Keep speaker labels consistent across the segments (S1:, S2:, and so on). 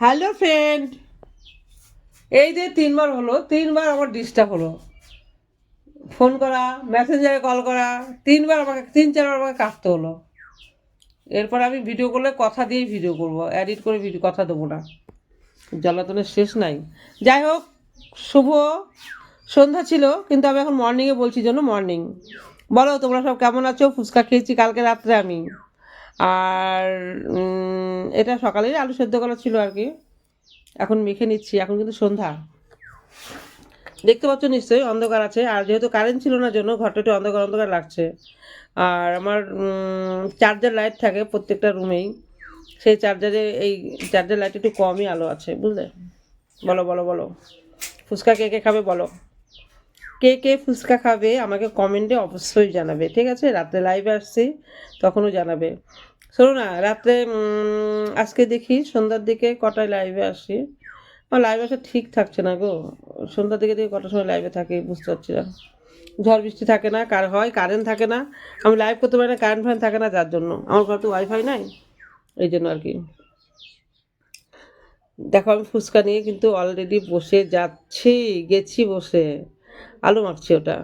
S1: Hello friend. এই যে তিনবার হলো, তিনবার আমার ডিস্টার্ব হলো। ফোন করা, মেসেঞ্জারে কল করা, তিনবার আমাকে, তিন, চারবার আমাকে কাটতে হলো। এরপর আমি ভিডিও করলে কথা দিয়েই ভিডিও করব এডিট করে ভিডিও কথা দেবো না। জ্বালাতনের শেষ নাই। যাই হোক, শুভ সন্ধ্যা ছিল, কিন্তু আমি এখন মর্নিংয়ে বলছি জন্য মর্নিং বলো, তোমরা সব কেমন আছো? ফুচকা খেয়েছি কালকে রাত্রে আমি। আর এটা সকালেই আলু সেদ্ধ করা ছিল আর কি। এখন মেখে নিচ্ছি, এখন কিন্তু সন্ধ্যা। দেখতে পাচ্ছ নিশ্চয়ই অন্ধকার আছে, আর যেহেতু কারেন্ট ছিল না জন্য ঘরটা একটু অন্ধকার অন্ধকার লাগছে। আর আমার চার্জার লাইট থাকে প্রত্যেকটা রুমেই সেই চার্জারে এই চার্জার লাইট একটু কমই আলো আছে, বুঝলে? বলো বলো বলো। ফুচকা কে কে খাবে বলো? কে কে ফুচকা খাবে আমাকে কমেন্টে অবশ্যই জানাবে, ঠিক আছে? রাত্রে লাইভে আসছি, তখনও জানাবে। শোনো না, রাত্রে আজকে দেখি সন্ধ্যার দিকে কটায় লাইভে আসি? আমার লাইভ আসা ঠিক থাকছে না গো। সন্ধ্যার দিকে দিকে কটার সময় লাইভে থাকে, বুঝতে পারছি না। ঝড় বৃষ্টি থাকে না, কার হয় কারেন্ট থাকে না। আমি লাইভ করতে পারি না কারেন্ট ফ্যান থাকে না, যার জন্য। আমার ঘরে তো ওয়াইফাই নাই, এই জন্য আর কি। দেখো আমি ফুচকা নিয়ে কিন্তু অলরেডি বসে যাচ্ছি, গেছি বসে। আলু মাখছি ওটা।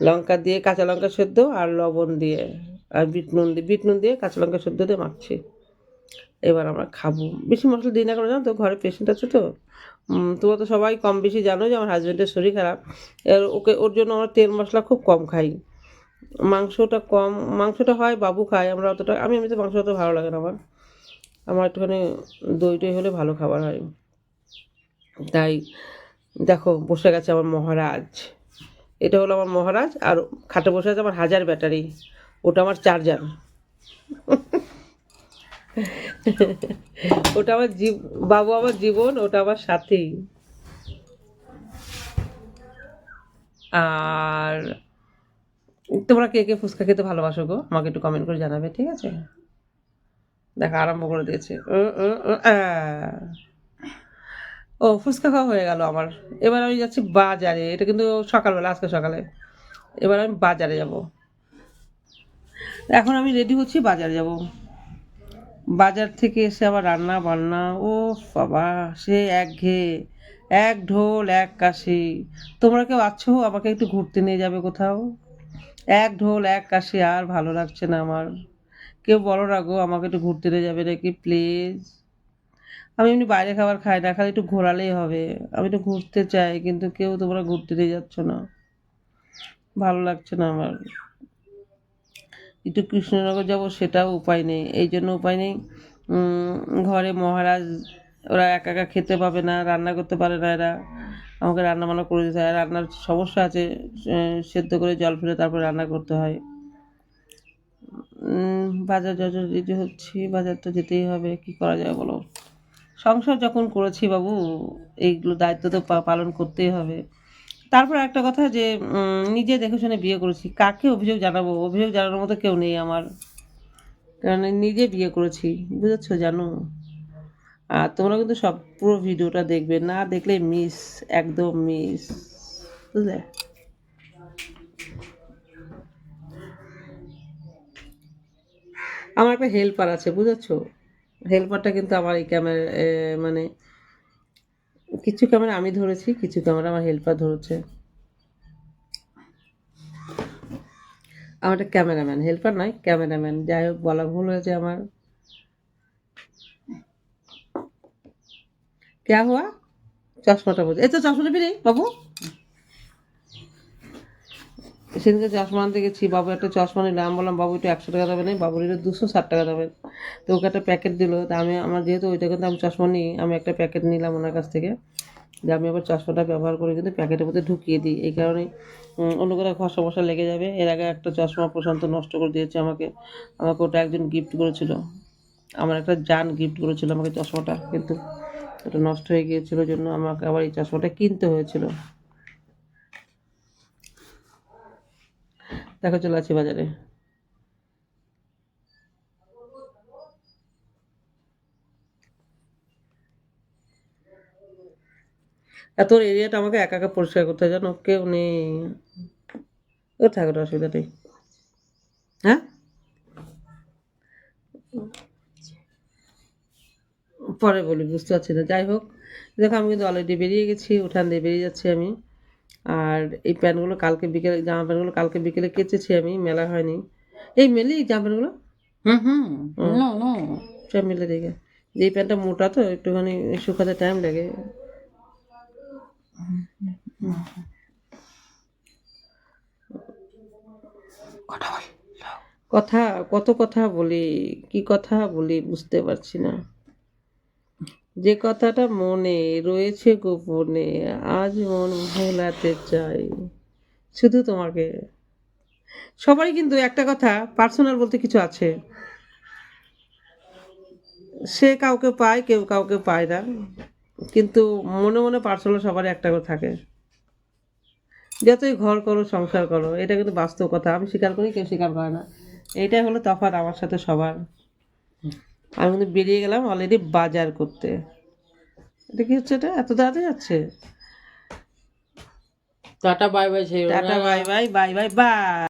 S1: লঙ্কা দিয়ে, কাঁচা লঙ্কা সেদ্ধ আর লবণ দিয়ে, আর বিট নুন দিয়ে বিট নুন দিয়ে কাঁচা লঙ্কা সেদ্ধ দিয়ে মাখছি। এবার আমরা খাব। বেশি মশলা দিই না কেন জানো তো? ঘরে পেশেন্ট আছে তো। তোমরা তো সবাই কম বেশি জানো যে আমার হাজব্যান্ডের শরীর খারাপ। এর ওকে, ওর জন্য আমরা তেল মশলা খুব কম খাই। মাংসটা কম, মাংসটা হয়, বাবু খায়। আমরা অতটা, আমি এমনিতে মাংস অত ভালো লাগে না আমার। আমার একটুখানি দই টই হলে ভালো খাবার হয়। তাই দেখো, বসে গেছে আমার মহারাজ। এটা হলো আমার মহারাজ, আর খাটে বসে আছে আমার হাজার ব্যাটারি। ওটা আমার চার্জার। ওটা আমার জীব, বাবু আমার জীবন, ওটা আমার সাথী। আর তোমরা কে কে ফুচকা খেতে ভালোবাসো গো? আমাকে একটু কমেন্ট করে জানাবে, ঠিক আছে? দেখা আরম্ভ করে দিয়েছে। ও, ফুচকা খাওয়া হয়ে গেল আমার। এবার আমি যাচ্ছি বাজারে। এটা কিন্তু সকালবেলা, আজকে সকালে। এবার আমি বাজারে যাব। এখন আমি রেডি হচ্ছি বাজারে যাব। বাজার থেকে এসে আবার রান্না বান্না ও বাবা, সে এক ঘে এক ঢোল, এক কাশি। তোমরা কেউ আছো? আমাকে একটু ঘুরতে নিয়ে যাবে কোথাও? এক ঢোল, এক কাশি, আর ভালো লাগছে না আমার। কেউ বলো না গো, আমাকে একটু ঘুরতে নিয়ে যাবে নাকি প্লিজ আমি এমনি বাইরে খাবার খাই না, খালি একটু ঘোরালেই হবে। আমি একটু ঘুরতে চাই, কিন্তু কেউ তোমরা ঘুরতে দিয়ে যাচ্ছ না। ভালো লাগছে না আমার। একটু কৃষ্ণনগর যাব, সেটাও উপায় নেই। এই জন্য উপায় নেই। ঘরে মহারাজ, ওরা একা একা খেতে পাবে না, রান্না করতে পারে না এরা। আমাকে রান্না বান্না করে দিতে হয়। রান্নার সমস্যা আছে সেদ্ধ করে জল ফেলে তারপর রান্না করতে হয়। বাজার যত হচ্ছি, বাজার তো যেতেই হবে। কি করা যায় বলো? সংসার যখন করেছি বাবু, এইগুলো দায়িত্ব তো পালন করতেই হবে। তারপর একটা কথা যে নিজে দেখে শুনে বিয়ে করেছি। কাকে অভিযোগ জানাব? অভিযোগ জানানোর মতো কেউ নেই আমার। কারণ নিজে বিয়ে করেছি, বুঝেছ, জানো? আর তোমরা কিন্তু সব পুরো ভিডিওটা দেখবে। না দেখলে মিস একদম মিস বুঝলে? আমার একটা হেল্পার আছে, বুঝেছ? হেল্পারটা কিন্তু আমার এই ক্যামেরা মানে কিছু ক্যামেরা আমি ধরেছি, কিছু ক্যামেরা আমার হেল্পার ধরেছে। আমার একটা ক্যামেরাম্যান হেল্পার নয় ক্যামেরাম্যান যাই হোক, বলা ভুল হয়েছে আমার। ক্যা হওয়া চশমাটা বলছে। এ তো চশমাটা ফিরে, বাবু। সেদিনকে চশমা আনতে গেছি, বাবু একটা চশমা নিলাম আমি বললাম, বাবু, একটু একশো টাকা দেবেন বাবু নিল দুশো ষাট টাকা দেবেন তো ওকে একটা প্যাকেট দিল। তা আমি, আমার যেহেতু ওইটা কিন্তু আমি চশমা নিই, আমি একটা প্যাকেট নিলাম ওনার কাছ থেকে। যে আমি আবার চশমাটা ব্যবহার করে কিন্তু প্যাকেটের মধ্যে ঢুকিয়ে দিই। এই কারণে অন্য কোথাও ঘষা মশা লেগে যাবে। এর আগে একটা চশমা প্রশান্ত নষ্ট করে দিয়েছে আমাকে। আমাকে ওটা একজন গিফট করেছিল। আমার একটা জান গিফট করেছিল আমাকে চশমাটা, কিন্তু ওটা নষ্ট হয়ে গিয়েছিল। জন্য আমাকে আবার এই চশমাটা কিনতে হয়েছিল। দেখো, চলে আছি বাজারে। এত এরিয়াটা আমাকে একা একা পরিষ্কার করতে হয়, জানো? কেউ নেই। ও, থাকো অসুবিধা নেই। হ্যাঁ? পরে বলি, বুঝতে পারছি না। যাই হোক, দেখো, আমি কিন্তু অলরেডি বেরিয়ে গেছি, উঠান দিয়ে বেরিয়ে যাচ্ছি আমি। আর এই প্যান্টগুলো কালকে বিকেলে জামা প্যান্টগুলো কালকে বিকেলে কেচেছি আমি মেলা হয়নি। এই মেলি জামা প্যান্টগুলো? সব মেলে দেখে। যে প্যান্টটা মোটা তো একটুখানি শুকাতে টাইম লাগে।
S2: কথা
S1: কত কথা বলি কি কথা বলি বুঝতে পারছি না। যে কথাটা মনে রয়েছে গোপনে, আজ মন ভোলাতে চাই। শুধু তোমাকে। সবাই কিন্তু একটা কথা, পার্সোনাল বলতে কিছু আছে। সে কাউকে পায়, কেউ কাউকে পায় না। কিন্তু মনে মনে পার্সোনাল সবারই একটা করে থাকে। যতই ঘর করো, সংসার করো, এটা কিন্তু বাস্তব কথা। আমি স্বীকার করি, কেউ স্বীকার করে না। এটাই হলো তফাৎ আমার সাথে সবার। আমি কিন্তু বেরিয়ে গেলাম অলরেডি বাজার করতে। এটা কি হচ্ছে এটা? এত তাড়াতাড়ি যাচ্ছে?
S2: Tata bye bye
S1: tata bye bye bye bye bye.